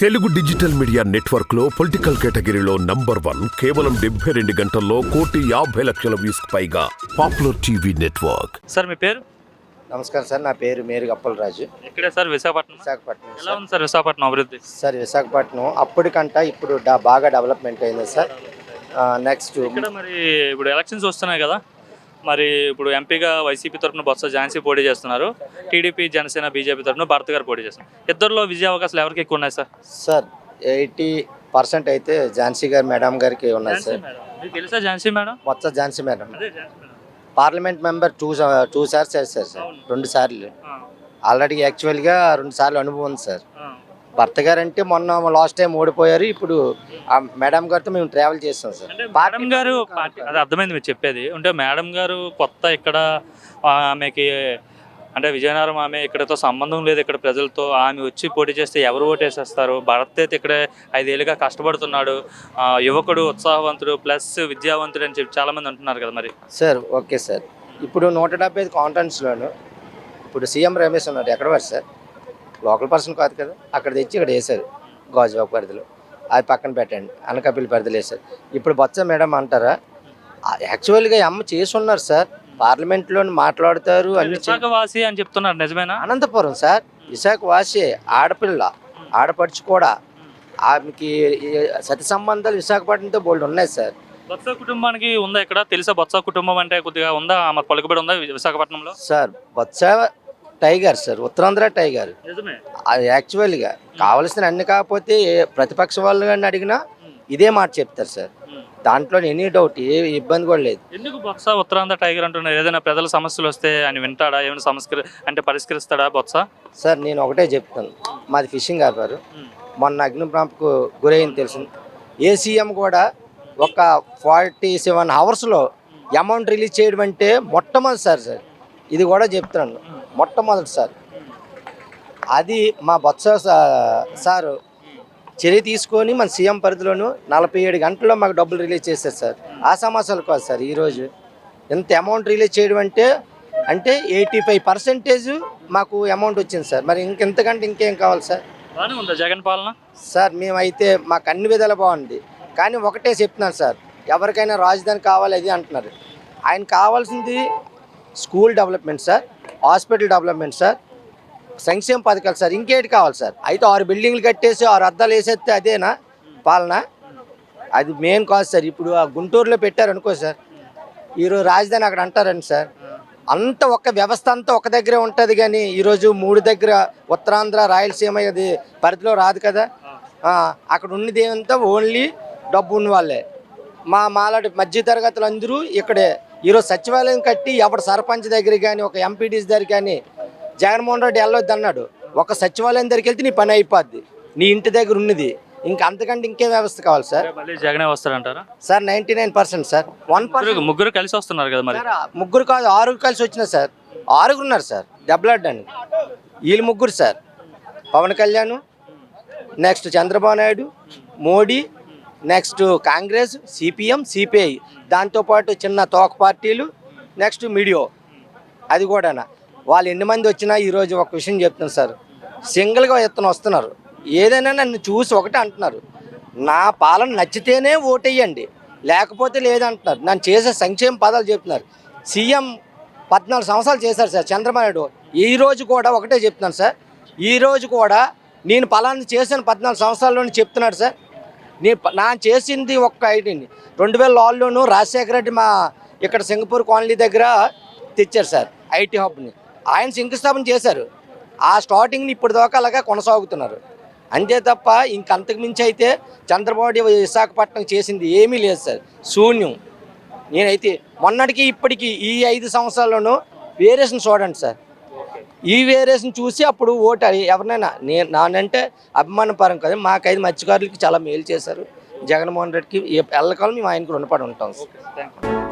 Telugu digital media నెట్వర్క్లో political కేటగిరీలో number one కేవలం డెబ్బై రెండు గంటల్లో కోటి యాభై లక్షల వ్యూస్ పైగా పాపులర్ టీవీ నెట్వర్క్. సార్ మీ పేరు? నమస్కారం సార్ నా పేరు మేరు గప్పలరాజు ఇక్కడే సార్ విశాఖపట్నం? విశాఖపట్నం ఎలా సార్. ఉంది సార్ విశాఖపట్నం అభివృద్ధి? సార్ విశాఖపట్నం అప్పటికంట ఇప్పుడు డా- బాగా డెవలప్మెంట్ అయింది సార్. నెక్స్ట్ ఇక్కడ మరి ఇప్పుడు ఎలక్షన్స్ వస్తున్నాయి కదా. మరి ఇప్పుడు ఎంపీగా వైసీపీ తరఫున బొత్స ఝాన్సీ పోటీ చేస్తున్నారు. టీడీపీ జనసేన బీజేపీ తరఫున భరత్ గారు పోటీ చేస్తున్నారు. ఇద్దరిలో విజయ అవకాశాలు ఎవరికి ఎక్కువ ఉన్నాయి సార్? సార్ ఎయిటీ పర్సెంట్ అయితే ఝాన్సీ గారు మేడం గారికి ఉన్నాయి సార్. తెలుసా ఝాన్సీ మేడం? మొత్తం Jhansi madam. Parliament member two two sirs sir అవును. రెండు సార్లు. ఆల్రెడీ యాక్చువల్గా రెండు సార్లు అనుభవం ఉంది సార్. భర్త గారు అంటే మొన్న లాస్ట్ టైం ఓడిపోయారు. ఇప్పుడు ఆ మేడం గారితో మేము ట్రావెల్ చేస్తాం సార్. మేడం గారు అది అర్థమైంది మీరు చెప్పేది. అంటే మేడం గారు కొత్త ఇక్కడ ఆమెకి అంటే విజయనగరం ఆమె ఇక్కడతో సంబంధం లేదు. ఇక్కడ ప్రజలతో ఆమె వచ్చి పోటీ చేస్తే ఎవరు ఓటేసేస్తారు? భరత్ అయితే ఇక్కడ ఐదేళ్ళుగా కష్టపడుతున్నాడు. యువకుడు ఉత్సాహవంతుడు ప్లస్ విద్యావంతుడు అని చెప్పి చాలా మంది అంటున్నారు కదా మరి. Sir okay sir. ఇప్పుడు నూట డెబ్బై ఐదు కాంటెంట్స్లోను ఇప్పుడు సీఎం రమేష్ ఉన్నారు ఎక్కడ వారు సార్? లోకల్ పర్సన్ కాదు కదా అక్కడ తెచ్చి ఇక్కడ వేశారు గాజువాక పరిధిలో. అది పక్కన పెట్టండి అనకాపల్లి పరిధిలో వేశారు. ఇప్పుడు బొత్స మేడం అంటారా యాక్చువల్గా అమ్మ చేసి ఉన్నారు సార్ పార్లమెంట్లో మాట్లాడతారు అన్ని చే- విశాఖవాసి అని చెప్తున్నారు నిజమేనా? అనంతపురం సార్ విశాఖ వాసి ఆడపిల్ల ఆడపడుచు కూడా ఆమెకి సతి సంబంధాలు విశాఖపట్నంతో బోల్డ్ ఉన్నాయి సార్. బొత్స కుటుంబానికి ఉందా ఇక్కడ? తెలుసా బొత్స కుటుంబం అంటే కొద్దిగా ఉందా? ఆమె పలుకుబడి ఉందా విశాఖపట్నంలో? Sir Botsa tiger sir Uttarandhra tiger. యాక్చువల్గా కావలసిన అన్ని కాకపోతే ప్రతిపక్ష వాళ్ళు కానీ అడిగినా ఇదే మాట చెప్తారు సార్. దాంట్లో ఎనీ డౌట్ ఏ ఇబ్బంది కూడా లేదు. ఎందుకు బొత్స ఉత్తరాంధ్ర టైగర్ అంటున్నారు? ఏదైనా ప్రజల సమస్యలు వస్తే ఆయన వింటాడా? ఏమైనా సమస్య అంటే పరిష్కరిస్తాడా బొత్స? సార్ నేను ఒకటే చెప్తాను. మాది ఫిషింగ్ వ్యాపారం. మొన్న అగ్నిప్రాంపుకు గురైంది తెలిసింది ఏసీఎం కూడా ఒక ఫార్టీ సెవెన్ అవర్స్లో అమౌంట్ రిలీజ్ చేయడం అంటే మొట్టమొదటిసారి సార్ ఇది కూడా చెప్తున్నాను. మొట్టమొదటి సార్ అది మా బొత్స సారు చర్య తీసుకొని మన సీఎం పరిధిలోను నలభై ఏడు గంటల్లో మాకు డబ్బులు రిలీజ్ చేశారు సార్. ఆ సమస్యలు కాదు సార్ ఈరోజు ఎంత అమౌంట్ రిలీజ్ చేయడం అంటే అంటే ఎయిటీ ఫైవ్ పర్సెంటేజ్ మాకు అమౌంట్ వచ్చింది సార్. మరి ఇంకెంతకంటే ఇంకేం కావాలి సార్? బాగానే ఉందా జగన్ పాలన? సార్ మేమైతే మాకు అన్ని విధాలు బాగుంది. కానీ ఒకటే చెప్తున్నాను సార్ ఎవరికైనా రాజధాని కావాలి అది అంటున్నారు. ఆయన కావాల్సింది school development sir. Hospital development sir. సంక్షేమ పథకాలు సార్. ఇంకేటి కావాలి సార్? అయితే ఆరు బిల్డింగ్లు కట్టేసి ఆరు అద్దాలు వేసేస్తే అదేనా? పాలన? అది మెయిన్ కాదు సార్. ఇప్పుడు ఆ గుంటూరులో పెట్టారనుకో సార్. ఈరోజు రాజధాని అక్కడ అంటారండి సార్. అంత ఒక వ్యవస్థ అంతా ఒక దగ్గరే ఉంటుంది కానీ ఈరోజు మూడు దగ్గర ఉత్తరాంధ్ర రాయలసీమ అది పరిధిలో రాదు కదా. అక్కడ ఉన్నది ఏమంతా ఓన్లీ డబ్బు ఉన్న వాళ్ళే. మా మాలాంటి మధ్య తరగతులు అందరూ ఇక్కడే ఈరోజు సచివాలయం కట్టి ఎవడు సర్పంచ్ దగ్గర కానీ ఒక ఎంపీటీస్ దగ్గర కానీ జగన్మోహన్ రెడ్డి వెళ్ళొద్దు అన్నాడు. ఒక సచివాలయం దగ్గరికి వెళ్తే నీ పని అయిపోద్ది. నీ ఇంటి దగ్గర ఉన్నది. ఇంకా అంతకంటే ఇంకే వ్యవస్థ కావాలి సార్. మళ్ళీ జగనే వస్తారంటారా sir ninety nine percent sir. One percent ముగ్గురు కలిసి వస్తున్నారు కదా మరి? ముగ్గురు కాదు ఆరుగురు కలిసి వచ్చిన సార్. ఆరుగురు ఉన్నారు సార్ దెబ్బలాడ్డానికి. వీళ్ళు ముగ్గురు sir. Pawan Kalyan next Chandrababu Naidu Modi next Congress CPM CPI. దాంతోపాటు చిన్న తోక పార్టీలు నెక్స్ట్ మీడియో. అది కూడా వాళ్ళు ఎన్ని మంది వచ్చినా ఈరోజు ఒక విషయం చెప్తున్నాను సార్. సింగిల్గా ఇతను వస్తున్నారు. ఏదైనా నన్ను చూసి ఒకటే అంటున్నారు. నా పాలన నచ్చితేనే ఓటేయండి. లేకపోతే లేదంటున్నారు. నన్ను చేసే సంక్షేమ పదాలు చెప్తున్నారు. సీఎం పద్నాలుగు సంవత్సరాలు చేశారు సార్. చంద్రబాబు నాయుడు ఈ రోజు కూడా ఒకటే చెప్తున్నాను సార్. ఈ రోజు కూడా నేను పలానా చేశాను పద్నాలుగు సంవత్సరాల్లోనే చెప్తున్నాడు సార్. నేను నా చేసింది ఒక్క ఐడిని. రెండు వేల ఆరులోను రాజశేఖర రెడ్డి మా ఇక్కడ సింగపూర్ కాలనీ దగ్గర తెచ్చారు సార్ ఐటీ హబ్ని. ఆయన శంకుస్థాపన చేశారు. ఆ స్టార్టింగ్ని ఇప్పుడు దాకా అలాగా కొనసాగుతున్నారు. అంతే తప్ప ఇంకంతకు మించి అయితే చంద్రబాబు విశాఖపట్నం చేసింది ఏమీ లేదు సార్ శూన్యం. నేనైతే మొన్నటికి ఇప్పటికీ ఈ ఐదు సంవత్సరాల్లోనూ వేరియేషన్ చూడండి సార్. ఈ వేరియేషన్ చూసి అప్పుడు ఓటు ఎవరినైనా నేను నానంటే అభిమానపరం కదా. మాకైదు మత్స్యకారులకి చాలా మేలు చేశారు. జగన్మోహన్ రెడ్డికి ఎల్లకాలం మేము ఆయనకు రుణపడి ఉంటాం. Thank you